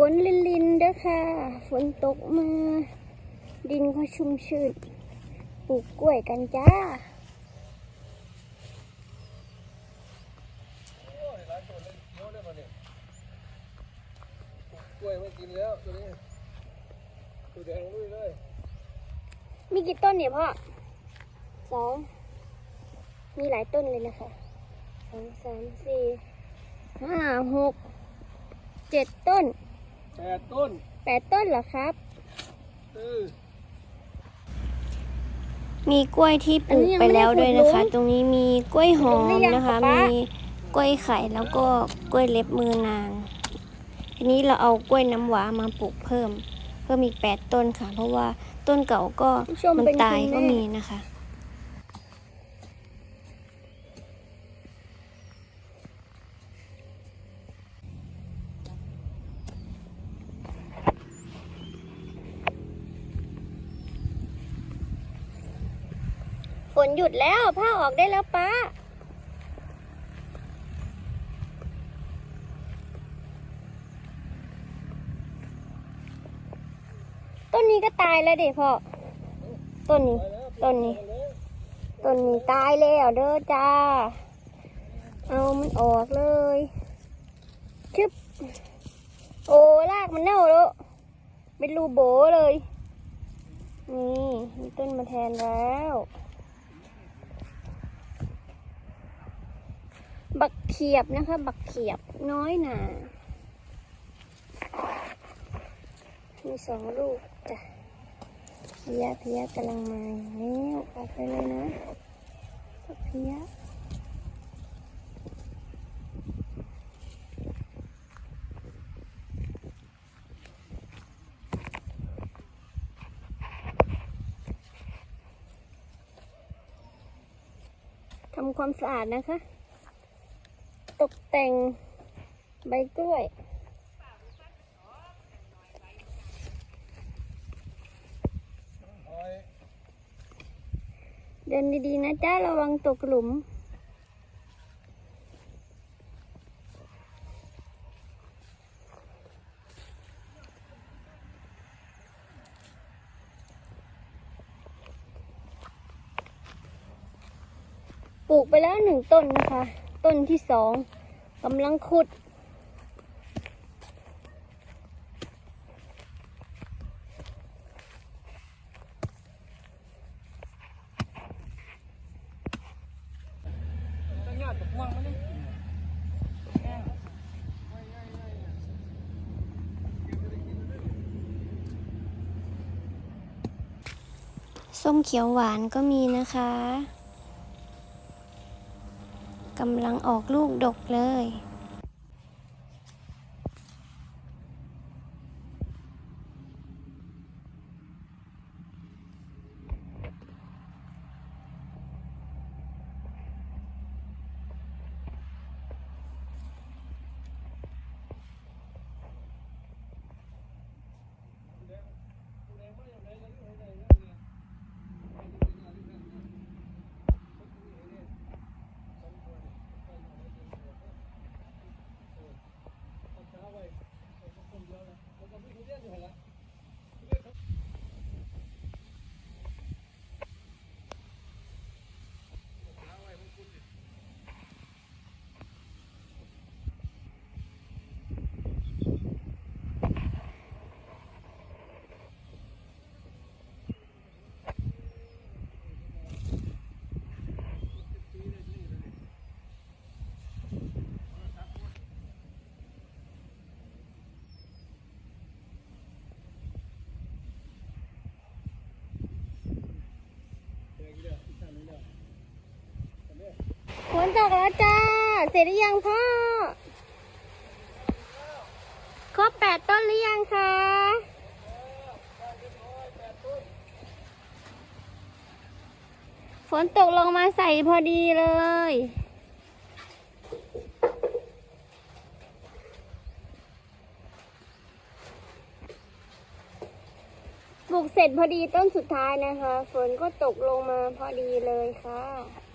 ฝนลินลินๆเด้อค่ะ ฝนตกมา ดินก็ชุ่มชื้น ปลูกกล้วยกันจ้ากล้วยไม่กินแล้วตัวนี้ตัวแดงลุยเลยมีกี่ต้นเนี่ยพ่อสอง มีหลายต้นเลยนะคะสองสามสี่ห้าหกเจ็ดต้น แปดต้นแปดต้นเหรอครับ เออมีกล้วยที่ปลูกไปแล้วด้วยนะคะ ตรงนี้มีกล้วยหอมนะคะ มีกล้วยไข่แล้วก็กล้วยเล็บมือนาง ทีนี้เราเอากล้วยน้ำหวามาปลูกเพิ่ม เพิ่มอีกแปดต้นค่ะ เพราะว่าต้นเก่าก็ผู้ชมมันเป็นตายคุณแม่ก็มีนะคะ ฝนหยุดแล้วผ้าออกได้แล้วป้า ต้นนี้ก็ตายแล้วเด็พ่อ ต้นนี้ ต้นนี้ ต้นนี้ตายแล้วเด้อจ้า เอามันออกเลยชึบ โอ้รากมันเน่าแล้ว เป็นรูโบเลย นี่มีต้นมาแทนแล้ว บักเขียบนะคะ บักเขียบน้อยหนา มีสองลูกจ้ะเพียเพียกำลังมาแล้วออกไปเลยนะบักเพียทำความสะอาดนะคะ ตกแต่งใบกล้วย เดินดีๆนะจ้าระวังตกหลุม ปลูกไปแล้วหนึ่งต้นนะคะ ต้นที่สองกำลังขุด ส้มเขียวหวานก็มีนะคะ กำลังออกลูกดกเลย ฝนตกแล้วจ้า เสร็จหรือยังพ่อ ครบแปดต้นหรือยังคะฝนตกลงมาใส่พอดีเลย ปลูกเสร็จพอดีต้นสุดท้ายนะคะ ฝนก็ตกลงมาพอดีเลยค่ะ